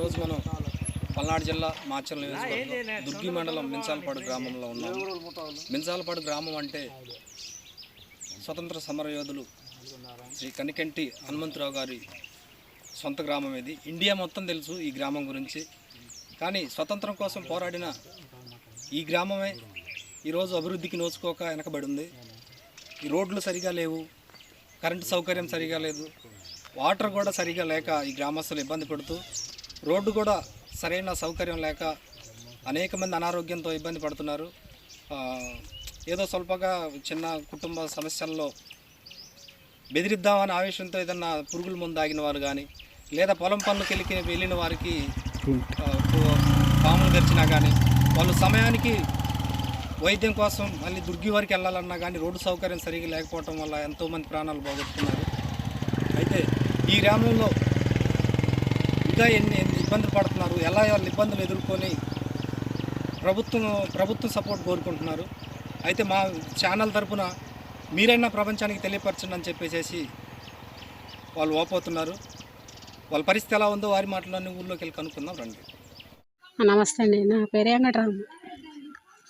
ఈరోజు మనం పల్నాడు జిల్లా మాచల్ నియోజకవర్గం దుర్గి మండలం మిన్సాలపాడు గ్రామంలో ఉన్నాం మిన్సాలపాడు గ్రామం అంటే స్వతంత్ర సమరయోధులు శ్రీ కనికంటి హనుమంతరావు గారి సొంత గ్రామం ఇది. ఇండియా మొత్తం తెలుసు ఈ గ్రామం గురించి. కానీ స్వతంత్రం కోసం పోరాడిన ఈ గ్రామమే ఈరోజు అభివృద్ధికి నోచుకోక వెనకబడి ఉంది. ఈ రోడ్లు సరిగా లేవు కరెంటు సౌకర్యం సరిగా లేదు వాటర్ కూడా సరిగా లేక ఈ గ్రామస్తులు ఇబ్బంది పడుతూ రోడ్డు కూడా సరైన సౌకర్యం లేక అనేక మంది అనారోగ్యంతో ఇబ్బంది పడుతున్నారు. ఏదో స్వల్పగా చిన్న కుటుంబ సమస్యల్లో బెదిరిద్దామని ఆవేశంతో ఏదన్నా పురుగుల ముందు ఆగిన వారు కానీ లేదా పొలం పనులకు వెళ్ళి వెళ్ళిన వారికి పాములు గరిచినా కానీ వాళ్ళు సమయానికి వైద్యం కోసం మళ్ళీ దుర్గి వరకు వెళ్ళాలన్నా కానీ రోడ్డు సౌకర్యం సరిగా లేకపోవటం వల్ల ఎంతోమంది ప్రాణాలు పోగొట్టుకున్నారు. అయితే ఈ గ్రామంలో ఇంకా ఎన్ని ఇబ్బందులు పడుతున్నారు? ఎలా వాళ్ళ ఇబ్బందులు ఎదుర్కొని ప్రభుత్వం ప్రభుత్వం సపోర్ట్ కోరుకుంటున్నారు? అయితే మా ఛానల్ తరపున మీరైనా ప్రపంచానికి తెలియపరచండి అని చెప్పేసి వాళ్ళు ఓపోతున్నారు వాళ్ళ పరిస్థితి ఎలా ఉందో వారి మాటలోని ఊళ్ళోకి వెళ్ళి కనుక్కుందాం రండి. నమస్తే అండి. నా పేరు వెంకటరాము.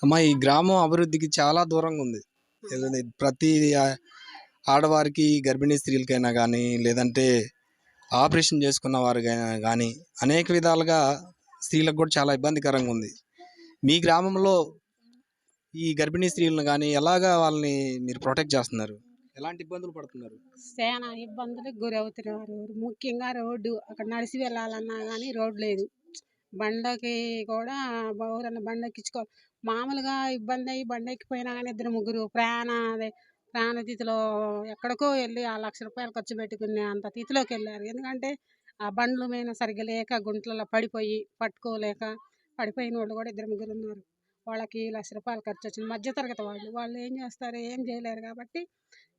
అమ్మా ఈ గ్రామం అభివృద్ధికి చాలా దూరంగా ఉంది. ప్రతి ఆడవారికి గర్భిణీ స్త్రీలకైనా కానీ లేదంటే ఆపరేషన్ చేసుకున్న వారికైనా కానీ అనేక విధాలుగా స్త్రీలకు కూడా చాలా ఇబ్బందికరంగా ఉంది. మీ గ్రామంలో ఈ గర్భిణీ స్త్రీలను కానీ ఎలాగా వాళ్ళని మీరు ప్రొటెక్ట్ చేస్తున్నారు? ఎలాంటి ఇబ్బందులు పడుతున్నారు? చాలా ఇబ్బందులకు గురవుతున్నారు. ముఖ్యంగా రోడ్డు అక్కడ నడిచి వెళ్ళాలన్నా కానీ రోడ్డు లేదు. బండకి కూడా ఎవరన్నా బండ మామూలుగా ఇబ్బంది అయ్యి బండెక్కిపోయినా కానీ ఇద్దరు ముగ్గురు ప్రాణ అదే ప్రాణతిథిలో ఎక్కడికో వెళ్ళి ఆ లక్ష రూపాయలు ఖర్చు పెట్టుకునే అంత తిథిలోకి వెళ్ళారు. ఎందుకంటే ఆ బండ్లు మీద సరిగ్గా లేక గుంట్లలో పడిపోయి పట్టుకోలేక పడిపోయిన వాళ్ళు కూడా ఇద్దరు ముగ్గురు ఉన్నారు. వాళ్ళకి లక్ష రూపాయలు ఖర్చు వచ్చింది. మధ్యతరగతి వాళ్ళు. వాళ్ళు ఏం చేస్తారు? ఏం చేయలేరు కాబట్టి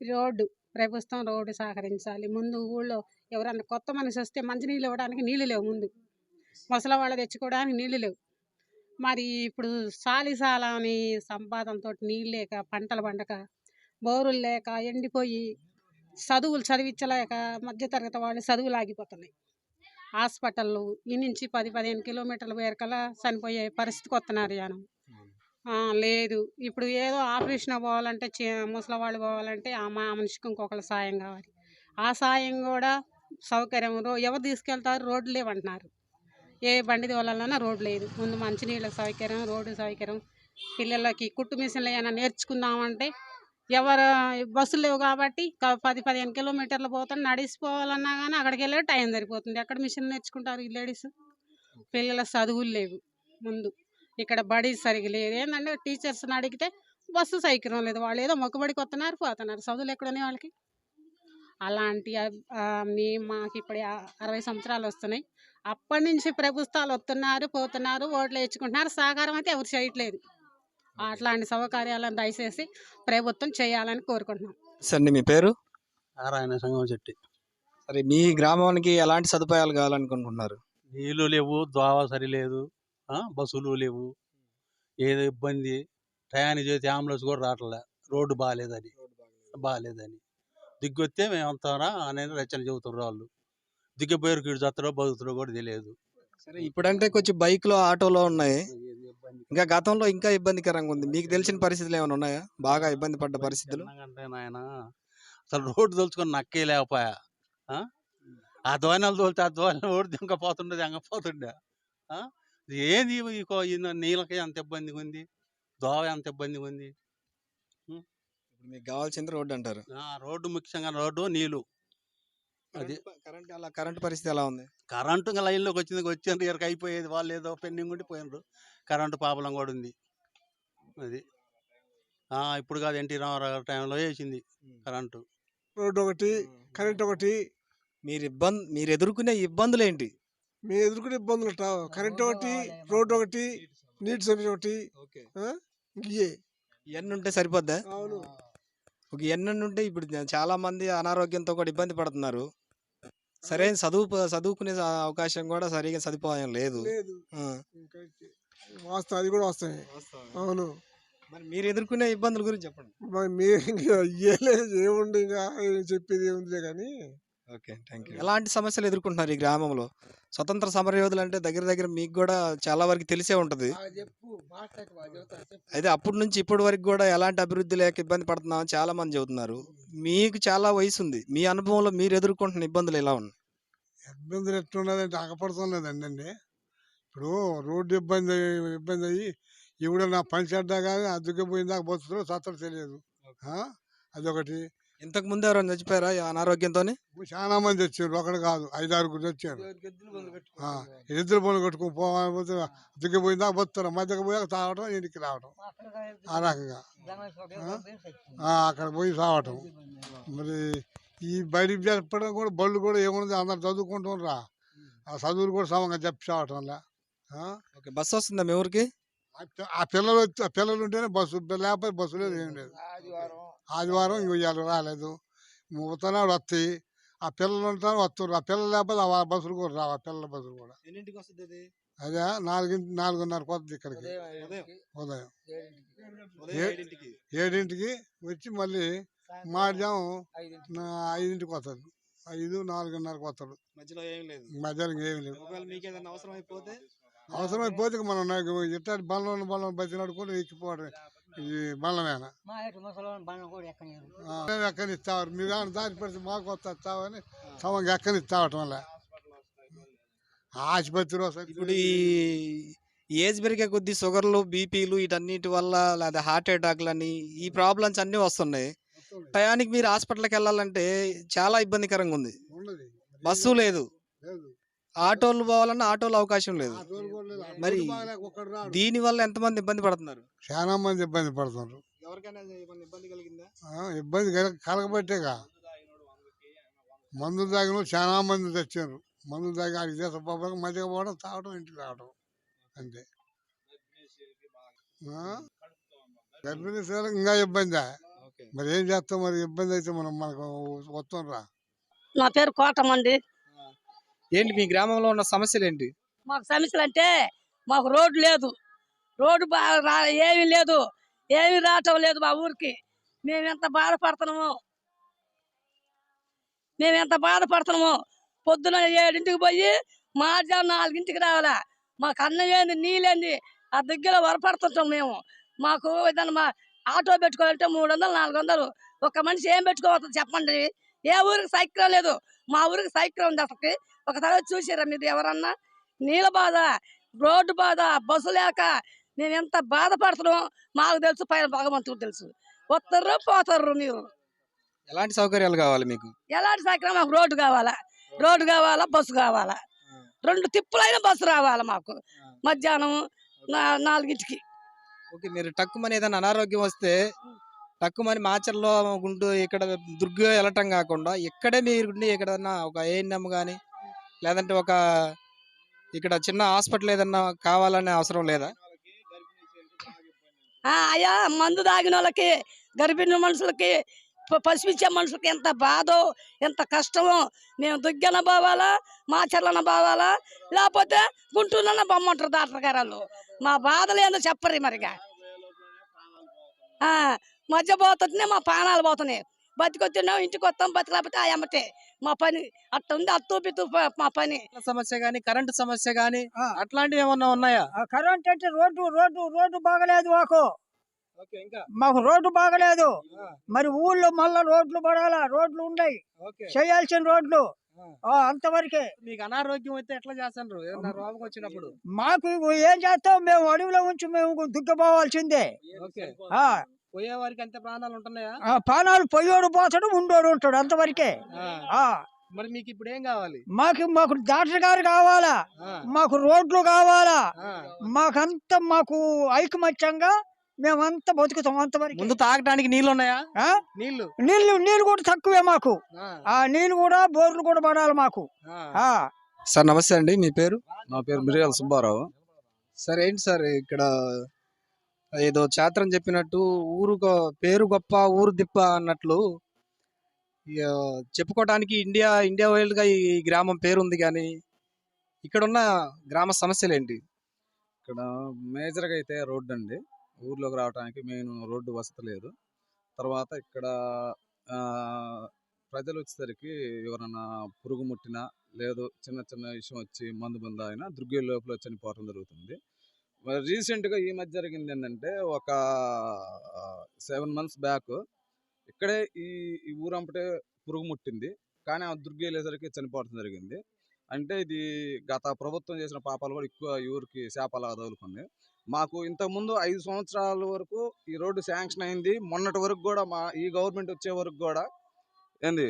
రోడ్డు ప్రభుత్వం రోడ్డు సహకరించాలి. ముందు ఊళ్ళో ఎవరన్నా కొత్త మనిషి వస్తే మంచినీళ్ళు ఇవ్వడానికి నీళ్ళు లేవు ముందు. ముసలి వాళ్ళు తెచ్చుకోవడానికి నీళ్ళు లేవు. మరి ఇప్పుడు సాలి అని సంపాదనతో నీళ్ళు లేక పంటలు పండక బోరులు లేక ఎండిపోయి చదువులు చదివించలేక మధ్యతరగతి వాళ్ళు చదువులు ఆగిపోతున్నాయి. హాస్పిటళ్ళు ఈ నుంచి పది పదిహేను కిలోమీటర్ల వేరకల్లా చనిపోయే పరిస్థితికి వస్తున్నారు జనం. లేదు. ఇప్పుడు ఏదో ఆపరేషన్ పోవాలంటే చి- ముసలి వాళ్ళు పోవాలంటే ఆ మా మనిషికి ఇంకొకళ్ళ సాయం కావాలి. ఆ సాయం కూడా సౌకర్యం రో ఎవరు తీసుకెళ్తారు? రోడ్లు లేవంటున్నారు ఏ బండి తోలాలన్నా రోడ్డు లేదు. ముందు మంచినీళ్ళ సౌకర్యం రోడ్డు సౌకర్యం. పిల్లలకి కుట్టు మిషన్లు ఏమైనా నేర్చుకుందామంటే ఎవరు బస్సులు లేవు కాబట్టి పది పదిహేను కిలోమీటర్లు పోతాను నడిచిపోవాలన్నా కానీ అక్కడికి వెళ్ళే టైం సరిపోతుంది. ఎక్కడ మిషన్ నేర్చుకుంటారు ఈ లేడీస్? పిల్లల చదువులు లేవు ముందు. ఇక్కడ బడి సరిగా లేదు. ఏంటంటే టీచర్స్ని అడిగితే బస్సు సైకిరం లేదు. వాళ్ళు ఏదో మొక్కుబడికి వస్తున్నారు పోతున్నారు. చదువులు ఎక్కడనే వాళ్ళకి? అలాంటి మీ మాకు ఇప్పుడు అరవై సంవత్సరాలు వస్తున్నాయి. అప్పటి నుంచి ప్రభుత్వాలు వస్తున్నారు పోతున్నారు ఓట్లు వేయించుకుంటున్నారు సహకారం అయితే ఎవరు చేయట్లేదు. అట్లాంటి సౌకర్యాలను దయచేసి ప్రభుత్వం చేయాలని కోరుకుంటున్నాం. సరే మీ పేరు? నారాయణ సంగం చెట్టి. సరే మీ గ్రామానికి ఎలాంటి సదుపాయాలు కావాలనుకుంటున్నారు? నీళ్ళు లేవు దోవ సరి లేదు ఆ, బస్సులు లేవు ఏదో ఇబ్బంది టయానికి చేతి అంబులెన్స్ కూడా రావట్లే రోడ్డు బాగాలేదని బాగాలేదని దిగ్గొస్తే మేము అంతారా అనేది రచన చెబుతున్నారు వాళ్ళు. దిగ్గపోయారు కీడు చస్తారో బతుకుతారో కూడా తెలియదు. సరే ఇప్పుడంటే కొంచెం బైక్లో ఆటోలో ఉన్నాయి. ఇంకా గతంలో ఇంకా ఇబ్బందికరంగా ఉంది. మీకు తెలిసిన పరిస్థితులు ఏమైనా ఉన్నాయా? బాగా ఇబ్బంది పడ్డ పరిస్థితులు? అంటే నాయన అసలు రోడ్డు తలుచుకొని నక్కే లేకపోయా? ఆ? ఆ దోణాలు తోలితే ఆ దోణాలు ఓడి ఆ? ఇది ఏంది నీళ్ళకి ఎంత ఇబ్బందిగా ఉంది? దోవ ఎంత ఇబ్బందిగా ఉంది? మీకు కావాల్సింది రోడ్డు అంటారు. ఆ, రోడ్డు ముఖ్యంగా రోడ్డు నీళ్ళు. అది కరెంట్ అలా కరెంట్ పరిస్థితి ఎలా ఉంది? కరెంటు ఇంకా లైన్లోకి వచ్చింది వచ్చిండ్రు ఇక్కడికి అయిపోయేది వాళ్ళు ఏదో పెండింగ్ ఉండి పోయినరు. కరెంటు ప్రాబ్లం కూడా ఉంది. అది. ఆ, ఇప్పుడు కాదు ఎన్టీ రామారావు గారి టైంలో వేసింది కరెంటు. రోడ్డు ఒకటి కరెంట్ ఒకటి మీరు ఇబ్బంది మీరు ఎదుర్కొనే ఇబ్బందులు ఏంటి మేము ఎదుర్కొనే ఇబ్బందులు కరెంట్ ఒకటి రోడ్డు ఒకటి నీటి సర్వీస్ ఒకటి. ఇవన్నీ ఉంటే సరిపోద్దా? అవును. ఒక ఎన్ని ఉంటే ఇప్పుడు చాలా మంది అనారోగ్యంతో కూడా ఇబ్బంది పడుతున్నారు. సరైన చదువు చదువుకునే అవకాశం కూడా సరిగా సదుపాయం లేదు. వాస్తవం అది కూడా వస్తాయి అవును. మరి మీరు ఎదుర్కొనే ఇబ్బందుల గురించి చెప్పండి. మరి మీరు ఏముంది ఇంకా ఏం చెప్పేది ఏముందిలే కానీ. Okay thank you. ఎలాంటి సమస్యలు ఎదుర్కొంటున్నారు ఈ గ్రామంలో? స్వతంత్ర సమరయోధులు అంటే దగ్గర దగ్గర మీకు కూడా చాలా వరకు తెలిసే ఉంటుంది. అయితే అప్పటి నుంచి ఇప్పటి వరకు కూడా ఎలాంటి అభివృద్ధి లేక ఇబ్బంది పడుతున్నామని చాలా మంది చెబుతున్నారు. మీకు చాలా వయసు ఉంది. మీ అనుభవంలో మీరు ఎదుర్కొంటున్న ఇబ్బందులు ఎలా ఉన్నాయి? ఇబ్బందులు ఎట్లున్నదంటే ఆగపడతాం లేదండి. అండి ఇప్పుడు రోడ్డు ఇబ్బంది ఇబ్బంది అయ్యి ఎవడన్నా పని చెడ్డా కానీ అద్దెకి పోయిందాక బతుకుతారో సత్తడు తెలియదు? అదొకటి ఇంతకు ముందు ఎవరైనా చచ్చిపోయారా అనారోగ్యంతో చాలా మంది వచ్చారు ఒకటి కాదు ఐదు ఆరుగురు వచ్చారు ఎద్దుల పనులు కట్టుకుని పోతే అద్దెకి పోయిందాక బతుకుతారు మధ్యకి పోయాక తాగటం ఇంటికి రావటం ఆ రకంగా అక్కడ పోయి సావటం మరి ఈ బయట చెప్పడం కూడా బళ్ళు కూడా ఏముంది అందరు చదువుకుంటున్నారా ఆ చదువులు కూడా సమంగా చెప్పి ఆ? ఓకే బస్సు వస్తుందా మీ ఊరికి? ఆ పిల్లలు ఆ పిల్లలు ఉంటేనే బస్సు లేకపోతే బస్సు లేదు ఏం లేదు. ఆదివారం. ఇవాళ రాలేదు. ఉత్తనాడు వస్తాయి ఆ పిల్లలు ఉంటారు వస్తారు ఆ పిల్లలు లేకపోతే ఆ బస్సులు కూడా రావు ఆ పిల్లల బస్సులు కూడా. ఎన్నింటికి వస్తుంది అది అదే నాలుగింటి నాలుగున్నర కొత్తది ఇక్కడికి. ఉదయం ఏడింటికి. వచ్చి మళ్ళీ నా- ఐదింటికి వస్తుంది ఐదు నాలుగున్నరకు వస్తాడు మధ్యలో ఏం లేదు. మధ్యాహ్నం ఏమి లేదు. ఒకవేళ మీకు ఏదైనా అవసరం అయిపోతే అవసరమైపోతే ఇక మనం నాకు ఇట్లాంటి బండ్లను బండ్లను బతి నడుకుంటూ ఎక్కిపోవడం ఈ బండ్లమేన ఎక్కనిస్తారు మీరు ఏమైనా దారి పెడితే మాకు వస్తావని సమంగా ఎక్కనిస్తావటం వల్ల. ఆసుపత్రి ఇప్పుడు ఈ ఏజ్ పెరిగే కొద్దీ షుగర్లు బీపీలు వీటన్నిటి వల్ల లేదా హార్ట్ అటాక్లని ఈ ప్రాబ్లమ్స్ అన్నీ వస్తున్నాయి. టయానికి మీరు హాస్పిటల్కి వెళ్ళాలంటే చాలా ఇబ్బందికరంగా ఉంది. బస్సు లేదు. లేదు. ఆటోలు పోవాలన్నా ఆటోలు అవకాశం లేదు. ఆ. ఆ మరి. దీని వల్ల ఎంతమంది ఇబ్బంది పడుతున్నారు? చాలా మంది ఇబ్బంది పడుతున్నారు. ఎవరికైనా ఇబ్బంది కలిగిందా? ఆ, ఇబ్బంది కల- కలగబట్టేగా. మందు తాగిన చాలా మంది తెచ్చారు. మందు తాగి ఆడికి తీసుకుపోవడం మధ్యగా పోవడం తాగడం ఇంటికి రావడం. అంతే. ఆ? గర్భిణీ స్త్రీలకు ఇంకా ఇబ్బంది? మరి ఏం చేస్తాం? మరి ఇబ్బంది అయితే మనం మనకు వస్తాం రా నా పేరు కోటమండి. ఏంటి మీ గ్రామంలో ఉన్న సమస్యలు ఏంటి మాకు సమస్యలు అంటే మాకు రోడ్డు లేదు. రోడ్డు బా ఏమీ లేదు. ఏమీ రావటం లేదు మా ఊరికి. మేము ఎంత బాధపడుతున్నాము. మేము ఎంత బాధపడుతున్నాము. పొద్దున ఏడింటికి పోయి మధ్యాహ్నం నాలుగింటికి రావాలా. మాకు అన్నం ఏంది నీళ్ళేంది ఆ దగ్గర వరపడుతుంటాం మేము. మాకు ఏదన్నా మా ఆటో పెట్టుకోవాలంటే మూడు వందలు నాలుగు వందలు. ఒక మనిషి ఏం పెట్టుకోవచ్చు చెప్పండి. ఏ ఊరికి సైకిల్ లేదు? మా ఊరికి సైకిల్ ఉంది అసలుకి. ఒక తర్వాత చూసారా మీరు ఎవరన్నా? నీళ్ళ బాధ రోడ్డు బాధ బస్సు లేక మేము ఎంత బాధపడుతున్నాం? మాకు తెలుసు పైన భగవంతుడు తెలుసు. వస్తారు పోతారు మీరు. ఎలాంటి సౌకర్యాలు కావాలి మీకు? ఎలాంటి సౌకర్యం? మాకు రోడ్డు కావాలా. రోడ్డు కావాలా బస్సు కావాలా? రెండు తిప్పులైన బస్సు రావాలా మాకు. మధ్యాహ్నం నాలుగింటికి. ఓకే మీరు టక్కుమని ఏదైనా అనారోగ్యం వస్తే టక్కుమని మాచర్లో గుంటూ ఇక్కడ దుర్గ వెళ్ళటం కాకుండా ఇక్కడే మీరు ఎక్కడన్నా ఒక ఏఎన్ఎం కానీ లేదంటే ఒక ఇక్కడ చిన్న హాస్పిటల్ ఏదన్నా కావాలనే అవసరం లేదా? అయ్యా మందు తాగిన వాళ్ళకి గర్భిణీ మనుషులకి ప- మనుషులకి ఎంత బాధో ఎంత కష్టమో మేము దుగ్గన పోవాలా మాచర్లన పోవాలా లేకపోతే గుంటూరున బొమ్మంటారు డాక్టర్ గారు వాళ్ళు. మా బాధలు ఏందో చెప్పరు మరిగా. మధ్య పోతుంటేనే మా ప్రాణాలు పోతున్నాయి. బతికొచ్చినా ఇంటికి వస్తాం బతికలేకపోతే ఆ ఎమ్మటే మా పని అట్ట ఉంది అత్తు పిత్తు ప- మా పని. సమస్య కానీ కరెంటు సమస్య కానీ అట్లాంటివి ఏమన్నా ఉన్నాయా? ఆ కరెంట్ అంటే రోడ్డు రోడ్డు రోడ్డు బాగలేదు మాకు. మాకు రోడ్డు బాగలేదు. మరి ఊళ్ళో మళ్ళా రోడ్లు పడాలా? రోడ్లు ఉన్నాయి. చేయాల్సిన రోడ్లు. అంతవరకే. మీకు అనారోగ్యం అయితే ఎట్లా చేస్తారు ఏదన్నా రోగం వచ్చినప్పుడు? మాకు ఏం చేస్తాం? మేము అడవిలో ఉంచి మేము దుగ్గపోవాల్సిందే ఓకే ఆ, పోయే వారికి అంతే ప్రాణాలు ఉంటున్నాయా? ఆ పొయ్యోడు పోతాడు ఉండోడు ఉంటాడు అంతవరకే. ఆ, ఆ, మరి మీకు ఇప్పుడు ఏం కావాలి? మాకు మాకు డాక్టర్ గారు కావాలా? ఆ, మాకు రోడ్లు కావాలా? ఆ. మాకంత మాకు ఐకమత్యంగా మేమంతా బతుకుతాం అంతవరకు. ముందు తాగటానికి నీళ్ళు ఉన్నాయా ఆ? నీళ్ళు నీళ్ళు నీళ్ళు కూడా తక్కువే మాకు. ఆ, ఆ నీళ్ళు కూడా బోర్లు కూడా పడాలి మాకు. ఆ. ఆ. సార్ నమస్తే అండి. మీ పేరు? నా పేరు మిరియాల సుబ్బారావు. సార్ ఏంటి సార్ ఇక్కడ ఏదో చాత్రం చెప్పినట్టు ఊరు గొ- పేరు గొప్ప ఊరు దిప్ప అన్నట్లు ఇక చెప్పుకోవడానికి ఇండియా ఇండియా వైల్డ్గా ఈ గ్రామం పేరు ఉంది కానీ ఇక్కడ ఉన్న గ్రామ సమస్యలు ఏంటి ఇక్కడ మేజర్గా అయితే రోడ్డు అండి ఊర్లోకి రావడానికి మెయిన్ రోడ్డు వసతి లేదు. తర్వాత ఇక్కడ ప్రజలు వచ్చేసరికి ఎవరన్నా పురుగు ముట్టినా లేదు చిన్న చిన్న విషయం వచ్చి మందు బంద అయినా దుర్గే లోపల చనిపోవడం జరుగుతుంది. రీసెంట్గా ఈ మధ్య జరిగింది ఏంటంటే ఒక సెవెన్ మంత్స్ బ్యాక్ ఇక్కడే ఈ ఈ ఊరంపటే పురుగు ముట్టింది. కానీ ఆ దుర్గి వెళ్ళేసరికి చనిపోవడం జరిగింది. అంటే ఇది గత ప్రభుత్వం చేసిన పాపాలు కూడా ఎక్కువ ఈ ఊరికి శాపాలుగా తగులుకుంది మాకు ఇంతకుముందు ఐదు సంవత్సరాల వరకు ఈ రోడ్డు శాంక్షన్ అయింది. మొన్నటి వరకు కూడా మా ఈ గవర్నమెంట్ వచ్చే వరకు కూడా ఏంది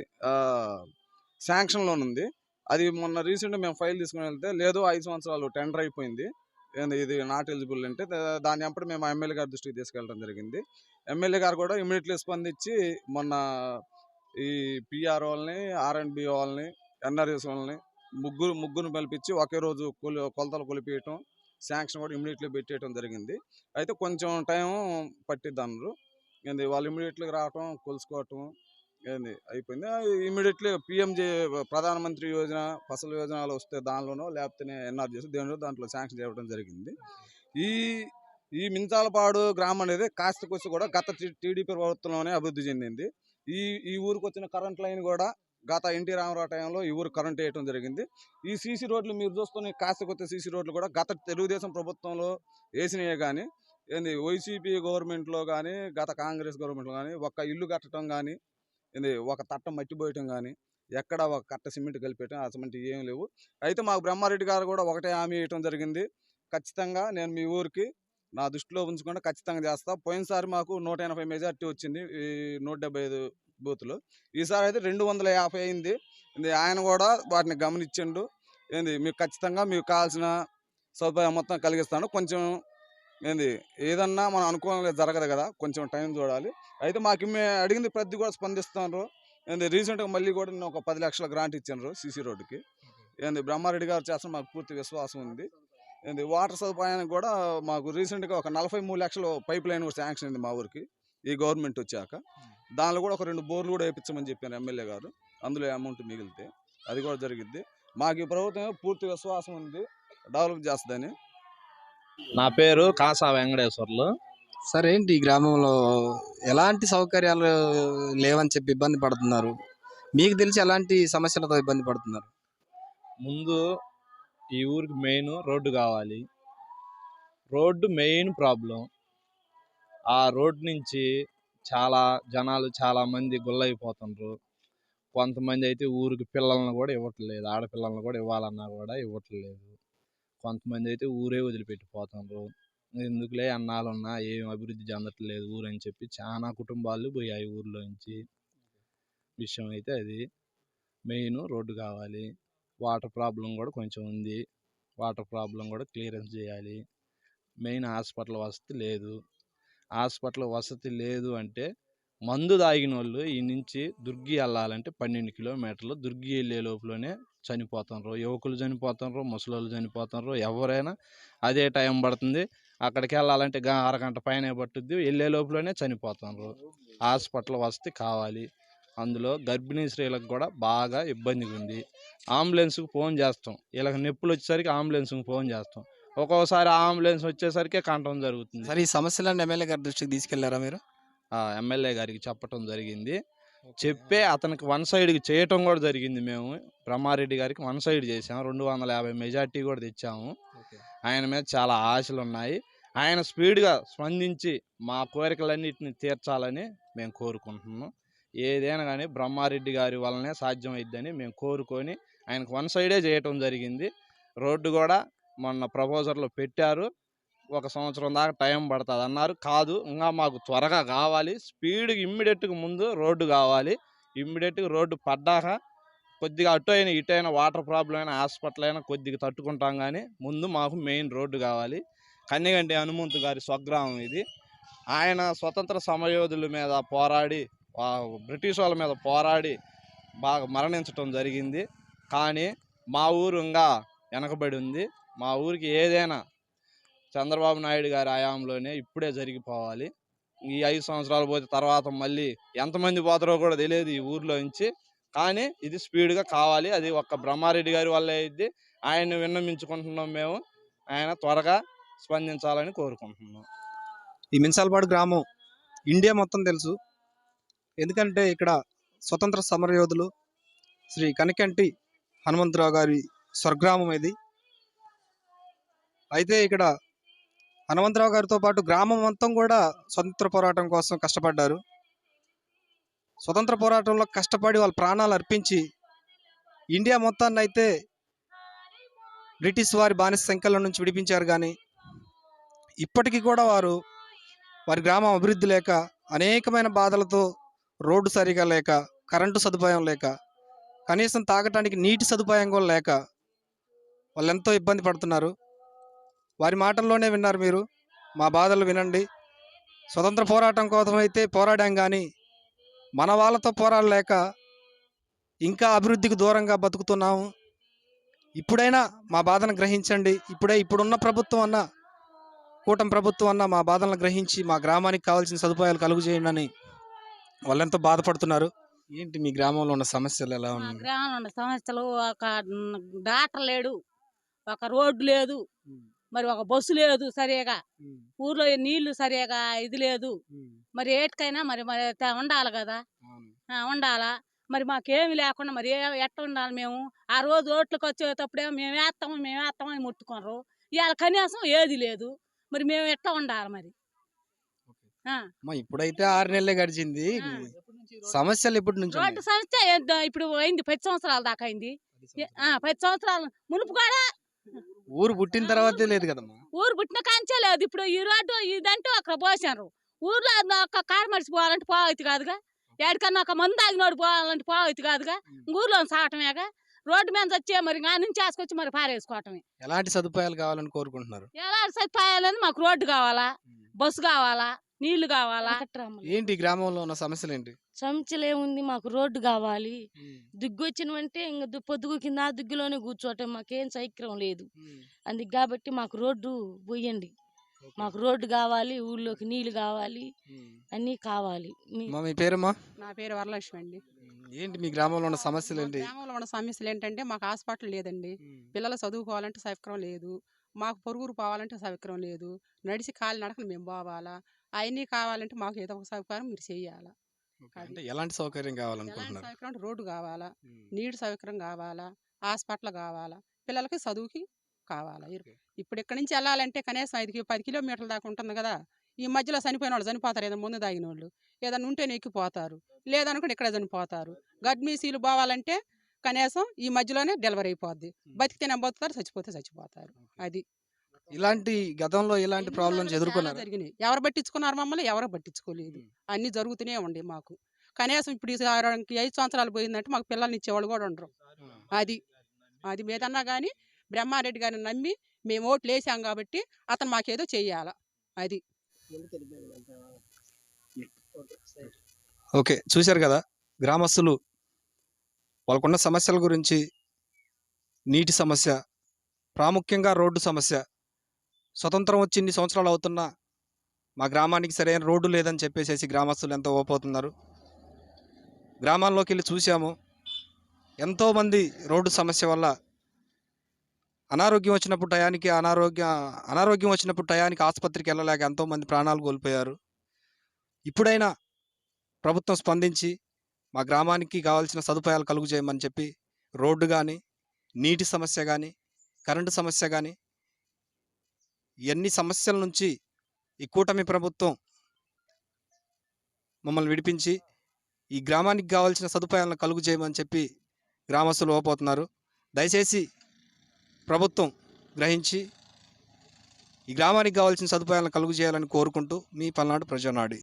శాంక్షన్లో ఉంది అది మొన్న రీసెంట్గా మేము ఫైల్ తీసుకుని వెళ్తే లేదు ఐదు సంవత్సరాలు టెండర్ అయిపోయింది. ఇది నాట్ ఎలిజిబుల్ అంటే దాని దాన్ని అప్పుడు మేము ఎమ్మెల్యే గారి దృష్టికి తీసుకెళ్ళడం జరిగింది. ఎమ్మెల్యే గారు కూడా ఇమీడియట్లీ స్పందించి మొన్న ఈ పిఆర్ వాళ్ళని ఆర్ఎండ్బి వాళ్ళని ఎన్ఆర్ఎస్ వాళ్ళని ముగ్గురు ముగ్గురు పిలిపించి ఒకే రోజు కొలి కొలతలు కొలిపేయటం శాంక్షన్ కూడా ఇమీడియట్లీ పెట్టేయటం జరిగింది. అయితే కొంచెం టైం పట్టిద్ది అన్నారు. ఏంది వాళ్ళు ఇమీడియట్లీ రావటం కొలుసుకోవటం ఏంది? అయిపోయింది. ఇమీడియట్లీ పిఎంజే ప్రధానమంత్రి యోజన ఫసల్ యోజనలు వస్తే దానిలోనో లేకపోతే ఎన్ఆర్జీఎస్ దేనిలో దాంట్లో శాంక్షన్ చేయడం జరిగింది. ఈ ఈ మించాలపాడు గ్రామం అనేది కాస్త కొస్త కూడా గత టీడీపీ ప్రభుత్వంలోనే అభివృద్ధి చెందింది. ఈ ఈ ఊరికి వచ్చిన కరెంట్ లైన్ కూడా గత ఎన్టీ రామారావు టైంలో ఈ ఊరు కరెంట్ వేయటం జరిగింది. ఈ సీసీ రోడ్లు మీరు చూస్తున్న కాస్త కొత్త సీసీ రోడ్లు కూడా గత తెలుగుదేశం ప్రభుత్వంలో వేసినవే కానీ ఏంది వైసీపీ గవర్నమెంట్లో కానీ గత కాంగ్రెస్ గవర్నమెంట్లో కానీ ఒక్క ఇల్లు కట్టడం కానీ ఏంది ఒక తట్ట మట్టి పోయటం కానీ ఎక్కడ ఒక కట్ట సిమెంట్ కలిపేయటం అటువంటి ఏం లేవు. అయితే మాకు బ్రహ్మారెడ్డి గారు కూడా ఒకటే హామీ ఇవ్వటం జరిగింది. ఖచ్చితంగా నేను మీ ఊరికి నా దృష్టిలో ఉంచుకుంటే ఖచ్చితంగా చేస్తా. పోయినసారి మాకు నూట ఎనభై మెజార్టీ వచ్చింది ఈ నూట డెబ్బై ఐదు బూతులు. ఈసారి అయితే రెండు వందల యాభై అయింది. ఇది ఆయన కూడా వాటిని గమనించిండు ఏంది మీకు ఖచ్చితంగా మీకు కావాల్సిన సదుపాయం మొత్తం కలిగిస్తాను. కొంచెం ఏంది? ఏదన్నా మనం అనుకోవడం జరగదు కదా కొంచెం టైం చూడాలి. అయితే మాకు మే అడిగింది ప్రతి కూడా స్పందిస్తున్నారు. ఏంది రీసెంట్గా మళ్ళీ కూడా నేను ఒక పది లక్షల గ్రాంట్ ఇచ్చాను సీసీ రోడ్డుకి. ఏంది బ్రహ్మారెడ్డి గారు చేస్తున్న మాకు పూర్తి విశ్వాసం ఉంది. ఏంది వాటర్ సదుపాయానికి కూడా మాకు రీసెంట్గా ఒక నలభై మూడు లక్షలు పైప్ లైన్ కూడా శాంక్షన్ అయింది మా ఊరికి ఈ గవర్నమెంట్ వచ్చాక. దానిలో కూడా ఒక రెండు బోర్లు కూడా వేయించమని చెప్పాను ఎమ్మెల్యే గారు. అందులో అమౌంట్ మిగిలితే అది కూడా జరిగిద్ది. మాకు ఈ ప్రభుత్వం పూర్తి విశ్వాసం ఉంది. డెవలప్ చేస్తుందని. నా పేరు కాసా వెంకటేశ్వర్లు. సార్ ఏంటి ఈ గ్రామంలో ఎలాంటి సౌకర్యాలు లేవని చెప్పి ఇబ్బంది పడుతున్నారు? మీకు తెలిసి ఎలాంటి సమస్యలతో ఇబ్బంది పడుతున్నారు? ముందు ఈ ఊరికి మెయిన్ రోడ్డు కావాలి. Road main problem. ఆ రోడ్ నుంచి చాలా జనాలు చాలా మంది గుల్లైపోతుండ్రు. కొంతమంది అయితే ఊరికి పిల్లలను కూడా ఇవ్వట్లేదు ఆడపిల్లలను కూడా ఇవ్వాలన్నా కూడా ఇవ్వట్లేదు. కొంతమంది అయితే ఊరే వదిలిపెట్టిపోతున్నారు ఎందుకులే అన్నాలున్నా ఏం అభివృద్ధి చెందట్లేదు ఊరు అని చెప్పి చాలా కుటుంబాలు పోయాయి ఊర్లో నుంచి విషయం అయితే అది. మెయిన్ రోడ్డు కావాలి. వాటర్ ప్రాబ్లం కూడా కొంచెం ఉంది. వాటర్ ప్రాబ్లం కూడా క్లియరెన్స్ చేయాలి. మెయిన్ హాస్పిటల్ వసతి లేదు. హాస్పిటల్ వసతి లేదు అంటే మందు తాగిన వాళ్ళు ఈ నుంచి దుర్గి వెళ్ళాలంటే పన్నెండు కిలోమీటర్లు. దుర్గి వెళ్ళే లోపలనే చనిపోతున్నారు యువకులు చనిపోతున్నారు ముసలోళ్ళు చనిపోతున్నారు ఎవరైనా అదే టైం పడుతుంది. అక్కడికి వెళ్ళాలంటే అరగంట పైన పట్టుద్ది. వెళ్ళే లోపలనే చనిపోతున్నారు హాస్పిటల్ వసతి కావాలి. అందులో గర్భిణీ స్త్రీలకు కూడా బాగా ఇబ్బందిగా ఉంది అంబులెన్స్కి ఫోన్ చేస్తాం. వీళ్ళకి నొప్పులు వచ్చేసరికి అంబులెన్స్కి ఫోన్ చేస్తాం. ఒక్కోసారి అంబులెన్స్ వచ్చేసరికి కంటం జరుగుతుంది. సార్ ఈ సమస్యలను ఎమ్మెల్యే గారి దృష్టికి తీసుకెళ్ళారా మీరు? ఎమ్మెల్యే గారికి చెప్పటం జరిగింది. చెప్పే అతనికి వన్ సైడ్కి చేయటం కూడా జరిగింది మేము. బ్రహ్మారెడ్డి గారికి వన్ సైడ్ చేసాం. రెండు వందల యాభై మెజార్టీ కూడా తెచ్చాము. ఆయన మీద చాలా ఆశలు ఉన్నాయి ఆయన స్పీడ్గా స్పందించి మా కోరికలన్నింటిని తీర్చాలని మేము కోరుకుంటున్నాం. ఏదైనా కానీ బ్రహ్మారెడ్డి గారి వల్లనే సాధ్యం అయిద్దని మేము కోరుకొని ఆయనకు వన్ సైడే చేయటం జరిగింది. రోడ్డు కూడా మొన్న ప్రపోజర్లో పెట్టారు. ఒక సంవత్సరం దాకా టైం పడుతుంది. అన్నారు. కాదు ఇంకా మాకు త్వరగా కావాలి. స్పీడ్గా ఇమ్మీడియట్గా ముందు రోడ్డు కావాలి. ఇమ్మీడియట్గా రోడ్డు పడ్డాక కొద్దిగా అటు అయినా ఇటు అయినా వాటర్ ప్రాబ్లం అయినా హాస్పిటల్ అయినా కొద్దిగా తట్టుకుంటాం కానీ ముందు మాకు మెయిన్ రోడ్డు కావాలి. కన్యగంటి హనుమంతు గారి స్వగ్రామం ఇది. ఆయన స్వతంత్ర సమయోధుల మీద పోరాడి బ్రిటిష్ వాళ్ళ మీద పోరాడి బాగా మరణించటం జరిగింది. కానీ మా ఊరు ఇంకా వెనకబడి ఉంది. మా ఊరికి ఏదైనా చంద్రబాబు నాయుడు గారి హయాంలోనే ఇప్పుడే జరిగిపోవాలి. ఈ ఐదు సంవత్సరాలు పోతే తర్వాత మళ్ళీ ఎంతమంది పోతారో కూడా తెలియదు ఈ ఊర్లో నుంచి. కానీ ఇది స్పీడ్గా కావాలి. అది ఒక్క బ్రహ్మారెడ్డి గారి వల్ల అయింది ఆయన్ని విన్నమించుకుంటున్నాం మేము. ఆయన త్వరగా స్పందించాలని కోరుకుంటున్నాం. ఈ మిన్సాల్పాడు గ్రామం ఇండియా మొత్తం తెలుసు. ఎందుకంటే ఇక్కడ స్వతంత్ర సమరయోధులు శ్రీ కనికంటి హనుమంతరావు గారి స్వగ్రామం ఇది. అయితే ఇక్కడ హనుమంతరావు గారితో పాటు గ్రామం మొత్తం కూడా స్వతంత్ర పోరాటం కోసం కష్టపడ్డారు. స్వతంత్ర పోరాటంలో కష్టపడి వాళ్ళ ప్రాణాలు అర్పించి ఇండియా మొత్తాన్ని అయితే బ్రిటిష్ వారి బానిస సంఖ్యల నుంచి విడిపించారు కానీ ఇప్పటికీ కూడా వారు వారి గ్రామం అభివృద్ధి లేక అనేకమైన బాధలతో రోడ్డు సరిగా లేక కరెంటు సదుపాయం లేక కనీసం తాగటానికి నీటి సదుపాయం కూడా లేక వాళ్ళు ఎంతో ఇబ్బంది పడుతున్నారు. వారి మాటల్లోనే విన్నారు మీరు. మా బాధలు వినండి. స్వతంత్ర పోరాటం కోసం అయితే పోరాడాం కానీ మన వాళ్ళతో పోరాడలేక ఇంకా అభివృద్ధికి దూరంగా బతుకుతున్నాము ఇప్పుడైనా మా బాధను గ్రహించండి. ఇప్పుడే ఇప్పుడున్న ప్రభుత్వం అన్న కూటమి ప్రభుత్వం అన్న మా బాధలను గ్రహించి మా గ్రామానికి కావాల్సిన సదుపాయాలు కలుగు చేయండి అని వాళ్ళు ఎంతో బాధపడుతున్నారు. ఏంటి మీ గ్రామంలో ఉన్న సమస్యలు ఎలా ఉన్నాయి? గ్రామంలో ఉన్న సమస్యలు ఒక డాక్టర్ లేడు ఒక రోడ్డు లేదు. మరి ఒక బస్సు లేదు సరిగా. ఊర్లో నీళ్ళు సరిగా ఇది లేదు. మరి ఏటికైనా మరి మరి ఉండాలి కదా. ఆ, ఉండాలా? మరి మాకేమి లేకుండా మరి ఏ- ఎట్ట ఉండాలి మేము? ఆ రోజు ఓట్లకు వచ్చేటప్పుడే మేము వేస్తాము మేము వేస్తాము అని ముట్టుకున్నారు ఇవాళ కనీసం ఏది లేదు. మరి మేము ఎట్ట ఉండాలి మరి? ఇప్పుడైతే ఆరు నెలలే గడిచింది. సమస్యలు ఇప్పటి నుంచి? రోడ్డు ఏందో ఇప్పుడు అయింది పది సంవత్సరాల దాకా అయింది. పది సంవత్సరాలు మునుపు కూడా ఊరు పుట్టిన తర్వాతే లేదు కదమ్మా. ఊరు పుట్టిన కాంచే లేదు. ఇప్పుడు ఈ రోడ్డు ఇదంటే అక్కడ పోసారు ఊర్లో ఒక కారు మడిచి పోవాలంటే పోవైతే కాదుగా. ఎక్కడికన్నా ఒక మందు తాగినోడు పోవాలంటే పోవైతే కాదుగా. ఊర్లో సాగటమేగా రోడ్డు మీద వచ్చే మరి ఆ నుంచి వేసుకొచ్చి మరి పారేసుకోవటమే. ఎలాంటి సదుపాయాలు కావాలని కోరుకుంటున్నారు? ఎలాంటి సదుపాయాలని మాకు రోడ్డు కావాలా బస్సు కావాలా నీళ్ళు కావాలా. ఏంటి గ్రామంలో ఉన్న సమస్యలు ఏంటి ఏముంది? మాకు రోడ్డు కావాలి. దిగ్గు వచ్చినవంటే ఇంక దు- పొద్దుగు కింద ఆ దిగ్గులోనే కూర్చోవటం మాకేం సౌకర్యం లేదు. అందుకు కాబట్టి మాకు రోడ్డు పోయండి మాకు రోడ్డు కావాలి ఊళ్ళోకి నీళ్ళు కావాలి అన్నీ కావాలి. మీ- పేరమ్మా? నా పేరు వరలక్ష్మి అండి. ఏంటి మీ గ్రామంలో ఉన్న సమస్యలు ఏంటి గ్రామంలో ఉన్న సమస్యలు ఏంటంటే మాకు హాస్పిటల్ లేదండి. పిల్లలు చదువుకోవాలంటే సౌకర్యం లేదు. మాకు పొరుగురు పోవాలంటే సౌకర్యం లేదు. నడిచి కాలి నడకలు మేము పోవాలా. అవన్నీ కావాలంటే మాకు ఏదో ఒక సౌకర్యం మీరు చేయాలా అంటే ఎలాంటి సౌకర్యం ఎలాంటి కావాలనుకుంటున్నారు? సౌకర్యం అంటే రోడ్డు కావాలా? నీటి సౌకర్యం కావాలా? హాస్పిటల్ కావాలా? పిల్లలకి చదువుకి కావాలా? ఇరు- ఇప్పుడు ఇక్కడి నుంచి వెళ్ళాలంటే కనీసం ఐదు పది కిలోమీటర్ల దాకా ఉంటుంది కదా? ఈ మధ్యలో చనిపోయిన వాళ్ళు చనిపోతారు ఏదైనా ముందు తాగిన వాళ్ళు ఏదైనా ఉంటేనే ఎక్కిపోతారు లేదనుకుంటే ఇక్కడ చనిపోతారు. గర్భిణీసీలు పోవాలంటే కనీసం ఈ మధ్యలోనే డెలివరీ అయిపోద్ది. బతికితేనే బతుకుతారు? చచ్చిపోతే చచ్చిపోతారు. అది. ఇలాంటి గతంలో ఇలాంటి ప్రాబ్లమ్స్ ఎదుర్కొన్నారు? జరిగినాయి. ఎవరు పట్టించుకున్నారు మమ్మల్ని? ఎవరు పట్టించుకోలేదు. అన్ని జరుగుతూనే ఉండే మాకు. కనీసం ఇప్పుడు ఈ ఐదు సంవత్సరాలు పోయిందంటే మాకు పిల్లల్ని ఇచ్చేవాళ్ళు కూడా ఉండరు. అది. అది మీదన్నా కానీ బ్రహ్మారెడ్డి గారిని నమ్మి మేము ఓట్లు వేసాం కాబట్టి అతను మాకేదో చెయ్యాల. అది. ఓకే. చూశారు కదా గ్రామస్తులు వాళ్ళకున్న సమస్యల గురించి నీటి సమస్య ప్రాముఖ్యంగా రోడ్డు సమస్య స్వతంత్రం వచ్చి ఇన్ని సంవత్సరాలు అవుతున్నా మా గ్రామానికి సరైన రోడ్డు లేదని చెప్పేసేసి గ్రామస్తులు ఎంతో ఓపోతున్నారు. గ్రామాల్లోకి వెళ్ళి చూసాము ఎంతోమంది రోడ్డు సమస్య వల్ల అనారోగ్యం వచ్చినప్పుడు టయానికి అనారోగ్య అనారోగ్యం వచ్చినప్పుడు టయానికి ఆసుపత్రికి వెళ్ళలేక ఎంతోమంది ప్రాణాలు కోల్పోయారు. ఇప్పుడైనా ప్రభుత్వం స్పందించి మా గ్రామానికి కావాల్సిన సదుపాయాలు కలుగు చేయమని చెప్పి రోడ్డు కానీ నీటి సమస్య కానీ కరెంటు సమస్య కానీ ఎన్ని సమస్యల నుంచి ఈ కూటమి ప్రభుత్వం మమ్మల్ని విడిపించి ఈ గ్రామానికి కావాల్సిన సదుపాయాలను కలుగు చేయమని చెప్పి గ్రామస్తులు ఓపోతున్నారు. దయచేసి ప్రభుత్వం గ్రహించి ఈ గ్రామానికి కావాల్సిన సదుపాయాలను కలుగు చేయాలని కోరుకుంటూ మీ పల్నాడు ప్రజానాడి.